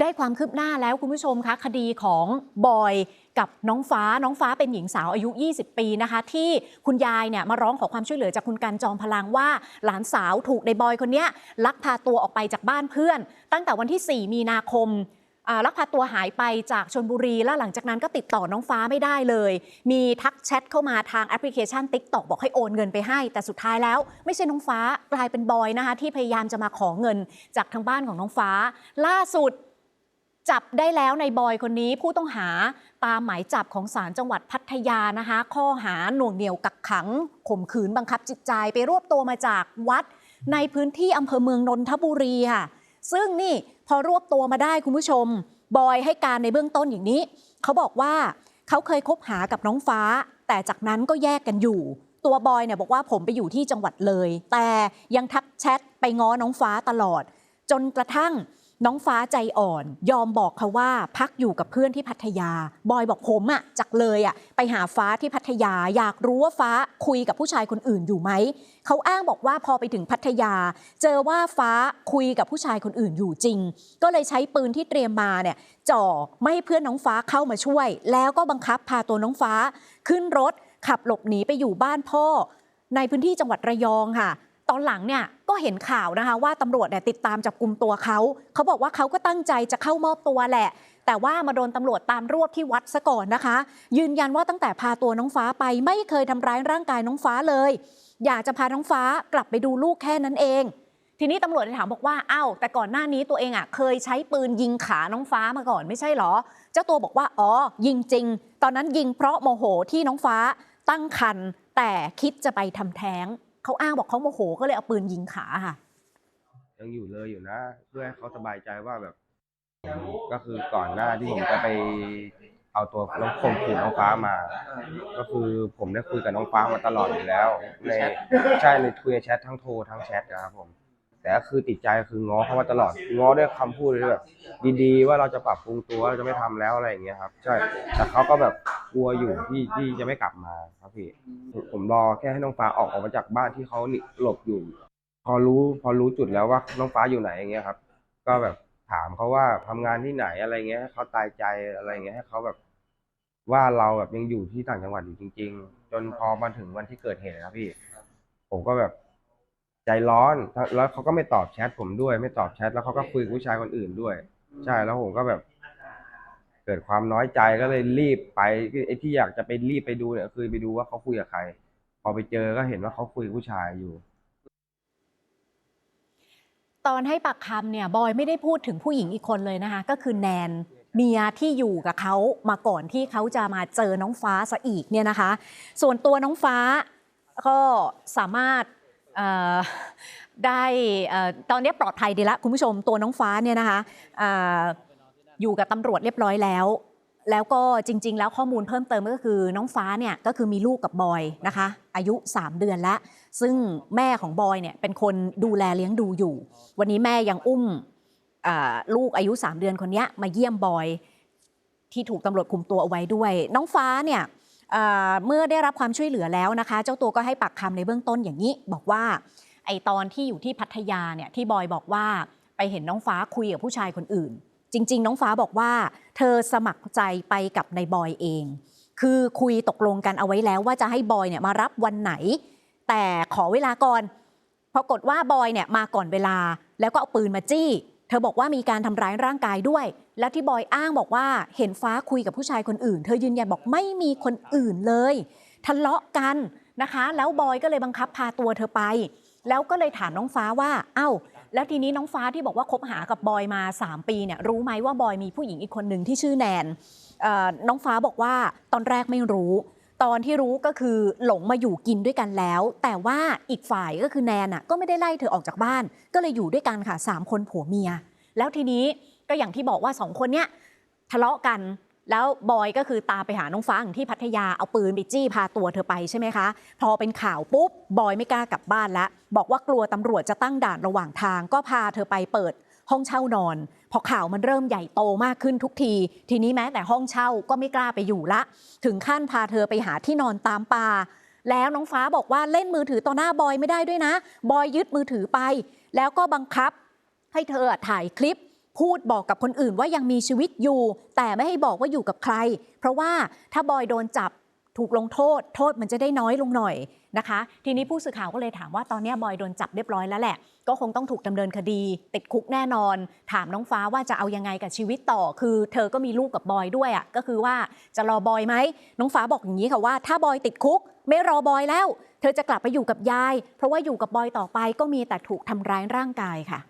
ได้ความคืบหน้าแล้วคุณผู้ชมคะคดีของบอยกับน้องฟ้าน้องฟ้าเป็นหญิงสาวอายุ 20 ปีนะคะ ที่คุณยายเนี่ยมาร้องขอความช่วยเหลือจากคุณการจอมพลังว่า หลานสาวถูกในบอยคนนี้ลักพาตัวออกไปจากบ้านเพื่อน ตั้งแต่วันที่ 4 มีนาคมลักพาตัวหายไปจากชนบุรี แล้วหลังจากนั้นก็ติดต่อน้องฟ้าไม่ได้เลย มีทักแชทเข้ามาทางแอปพลิเคชัน t ิ k t o k บอกให้โอนเงินไปให้ แต่สุดท้ายแล้ว ไม่ใช่น้องฟ้ากลายเป็นบอยนะคะที่พยายามจะมาขอเงินจากทางบ้านของน้องฟ้า ล่าสุด จับได้แล้วในบอยคนนี้ผู้ต้องหาตามหมายจับของศาลจังหวัดพัทยานะคะ ข้อหาหน่วงเหนี่ยวกักขังข่มขืนบังคับจิตใจไปรวบตัวมาจากวัด ในพื้นที่อำเภอเมืองนนทบุรีค่ะซึ่งนี่พอรวบตัวมาได้คุณผู้ชม บอยให้การในเบื้องต้นอย่างนี้ เขาบอกว่าเขาเคยคบหากับน้องฟ้า แต่จากนั้นก็แยกกันอยู่ ตัวบอยเนี่ยบอกว่าผมไปอยู่ที่จังหวัดเลย แต่ยังทักแชทไปง้อน้องฟ้าตลอด จนกระทั่ง น้องฟ้าใจอ่อน ยอมบอกเขาว่าพักอยู่กับเพื่อนที่พัทยา บอยบอกผมอะจากเลยอะไปหาฟ้าที่พัทยา อยากรู้ว่าฟ้าคุยกับผู้ชายคนอื่นอยู่ไหมเขาอ้างบอกว่าพอไปถึงพัทยา เจอว่าฟ้าคุยกับผู้ชายคนอื่นอยู่จริง ก็เลยใช้ปืนที่เตรียมมาเนี่ยจ่อไม่ให้เพื่อนน้องฟ้าเข้ามาช่วย แล้วก็บังคับพาตัวน้องฟ้า ขึ้นรถขับหลบหนีไปอยู่บ้านพ่อ ในพื้นที่จังหวัดระยองค่ะ อนหลังเนี่ยก็เห็นข่าวนะคะว่าตำรวจเนี่ยติดตามจับกลุ่มตัวเขา เขาบอกว่าเขาก็ตั้งใจจะเข้ามอบตัวแหละ แต่ว่ามาโดนตำรวจตามรวบที่วัดซะก่อนนะคะ ยืนยันว่าตั้งแต่พาตัวน้องฟ้าไปไม่เคยทำร้ายร่างกายน้องฟ้าเลย อยากจะพาน้องฟ้ากลับไปดูลูกแค่นั้นเอง ทีนี้ตำรวจเลยถามบอกว่าอ้าวแต่ก่อนหน้านี้ตัวเองอะเคยใช้ปืนยิงขาน้องฟ้ามาก่อนไม่ใช่เหรอ เจ้าตัวบอกว่าอ๋อยิงจริง ตอนนั้นยิงเพราะโมโหที่น้องฟ้าตั้งคันแต่คิดจะไปทำแท้ง เขาอ้างบอกเขาโมโหก็เลยเอาปืนยิงขาค่ะ ยังอยู่เลยอยู่นะ เพื่อให้เขาสบายใจว่าแบบ ก็คือก่อนหน้าที่ผมจะไปเอาตัวน้องคมขืนน้องฟ้ามา ก็คือผมได้คุยกับน้องฟ้ามาตลอดอยู่แล้วในใช่ในคุยแชททั้งโทรทั้งแชทนะครับผมแต่ก็คือติดใจคือง้อเขามาตลอดง้อด้วยคำพูดที่แบบ ดีๆ ว่าเราจะปรับปรุงตัวเราจะไม่ทำแล้วอะไรอย่างเงี้ยครับ ใช่แต่เขาก็แบบ กลัวอยู่ที่ที่จะไม่กลับมาครับพี่ผมรอแค่ให้น้องฟ้าออกออกมาจากบ้านที่เขาหนีหลบอยู่ พอรู้พอรู้จุดแล้วว่าน้องฟ้าอยู่ไหนอย่างเงี้ยครับ ก็แบบถามเขาว่าทำงานที่ไหนอะไรเงี้ยให้เขาตายใจอะไรเงี้ยให้เขาแบบ ว่าเราแบบยังอยู่ที่ต่างจังหวัดอยู่จริง ๆ จนพอมาถึงวันที่เกิดเหตุนะครับพี่ ผมก็แบบใจร้อนแล้วเขาก็ไม่ตอบแชทผมด้วย ไม่ตอบแชทแล้วเขาก็คุยกับผู้ชายคนอื่นด้วย ใช่แล้วผมก็แบบ เกิดความน้อยใจก็เลยรีบไปไอ้ที่อยากจะไปรีบไปดูเนี่ยคือไปดูว่าเขาคุยกับใคร พอไปเจอก็เห็นว่าเขาคุยกับผู้ชายอยู่ตอนให้ปากคำเนี่ยบอยไม่ได้พูดถึงผู้หญิงอีกคนเลยนะคะ ก็คือแนนเมียที่อยู่กับเขามาก่อนที่เขาจะมาเจอน้องฟ้าซะอีกเนี่ยนะคะ ส่วนตัวน้องฟ้าก็สามารถได้ตอนนี้ปลอดภัยดีละคุณผู้ชมตัวน้องฟ้าเนี่ยนะคะ อยู่กับตำรวจเรียบร้อยแล้ว แล้วก็จริง ๆ แล้วข้อมูลเพิ่มเติมก็คือน้องฟ้าเนี่ยก็คือมีลูกกับบอยนะคะ อายุ 3 เดือนแล้วซึ่งแม่ของบอยเนี่ยเป็นคนดูแลเลี้ยงดูอยู่ วันนี้แม่ยังอุ้มลูกอายุ 3 เดือนคนนี้มาเยี่ยมบอย ที่ถูกตำรวจคุมตัวเอาไว้ด้วย น้องฟ้าเนี่ยเมื่อได้รับความช่วยเหลือแล้วนะคะ เจ้าตัวก็ให้ปากคำในเบื้องต้นอย่างนี้ บอกว่าไอตอนที่อยู่ที่พัทยาเนี่ยที่บอยบอกว่าไปเห็นน้องฟ้าคุยกับผู้ชายคนอื่น จริง ๆ น้องฟ้าบอกว่า เธอสมัครใจไปกับนายบอยเอง คือคุยตกลงกันเอาไว้แล้วว่าจะให้บอยเนี่ยมารับวันไหน แต่ขอเวลาก่อนปรากฏว่าบอยเนี่ยมาก่อนเวลาแล้วก็เอาปืนมาจี้ เธอบอกว่ามีการทำร้ายร่างกายด้วย และที่บอยอ้างบอกว่าเห็นฟ้าคุยกับผู้ชายคนอื่น เธอยืนยันบอกไม่มีคนอื่นเลย ทะเลาะกันนะคะ แล้วบอยก็เลยบังคับพาตัวเธอไป แล้วก็เลยถามน้องฟ้าว่า เอ้า แล้วทีนี้น้องฟ้าที่บอกว่าคบหากับบอยมา 3 ปีเนี่ยรู้ไหมว่าบอยมีผู้หญิงอีกคนหนึ่งที่ชื่อแนนน้องฟ้าบอกว่าตอนแรกไม่รู้ ตอนที่รู้ก็คือหลงมาอยู่กินด้วยกันแล้ว แต่ว่าอีกฝ่ายก็คือแนนอะก็ไม่ได้ไล่เธอออกจากบ้าน ก็เลยอยู่ด้วยกันค่ะสามคนผัวเมีย แล้วทีนี้ก็อย่างที่บอกว่าสองคนเนี้ยทะเลาะกัน แล้วบอยก็คือตามไปหาน้องฟ้าอย่างที่พัทยาเอาปืนไปจี้พาตัวเธอไปใช่ไหมคะ พอเป็นข่าวปุ๊บบอยไม่กล้ากลับบ้านละบอกว่ากลัวตำรวจจะตั้งด่านระหว่างทาง ก็พาเธอไปเปิดห้องเช่านอน พอข่าวมันเริ่มใหญ่โตมากขึ้นทุกที ทีนี้แม้แต่ห้องเช่าก็ไม่กล้าไปอยู่ละ ถึงขั้นพาเธอไปหาที่นอนตามป่าแล้วน้องฟ้าบอกว่าเล่นมือถือต่อหน้าบอยไม่ได้ด้วยนะ บอยยึดมือถือไป แล้วก็บังคับให้เธอถ่ายคลิป พูดบอกกับคนอื่นว่ายังมีชีวิตอยู่ แต่ไม่ให้บอกว่าอยู่กับใคร เพราะว่าถ้าบอยโดนจับถูกลงโทษ โทษมันจะได้น้อยลงหน่อยนะคะ ทีนี้ผู้สื่อข่าวก็เลยถามว่าตอนนี้บอยโดนจับเรียบร้อยแล้วแหละ ก็คงต้องถูกดำเนินคดี ติดคุกแน่นอน ถามน้องฟ้าว่าจะเอายังไงกับชีวิตต่อ คือ เธอก็มีลูกกับบอยด้วยอะ่ะก็คือว่าจะรอบอยไหมน้องฟ้าบอกอย่างนี้ค่ะว่า ถ้าบอยติดคุก ไม่รอบอยแล้ว เธอจะกลับไปอยู่กับยาย เพราะว่าอยู่กับบอยต่อไปก็มีแต่ถูกทำร้ายร่างกายค่ะ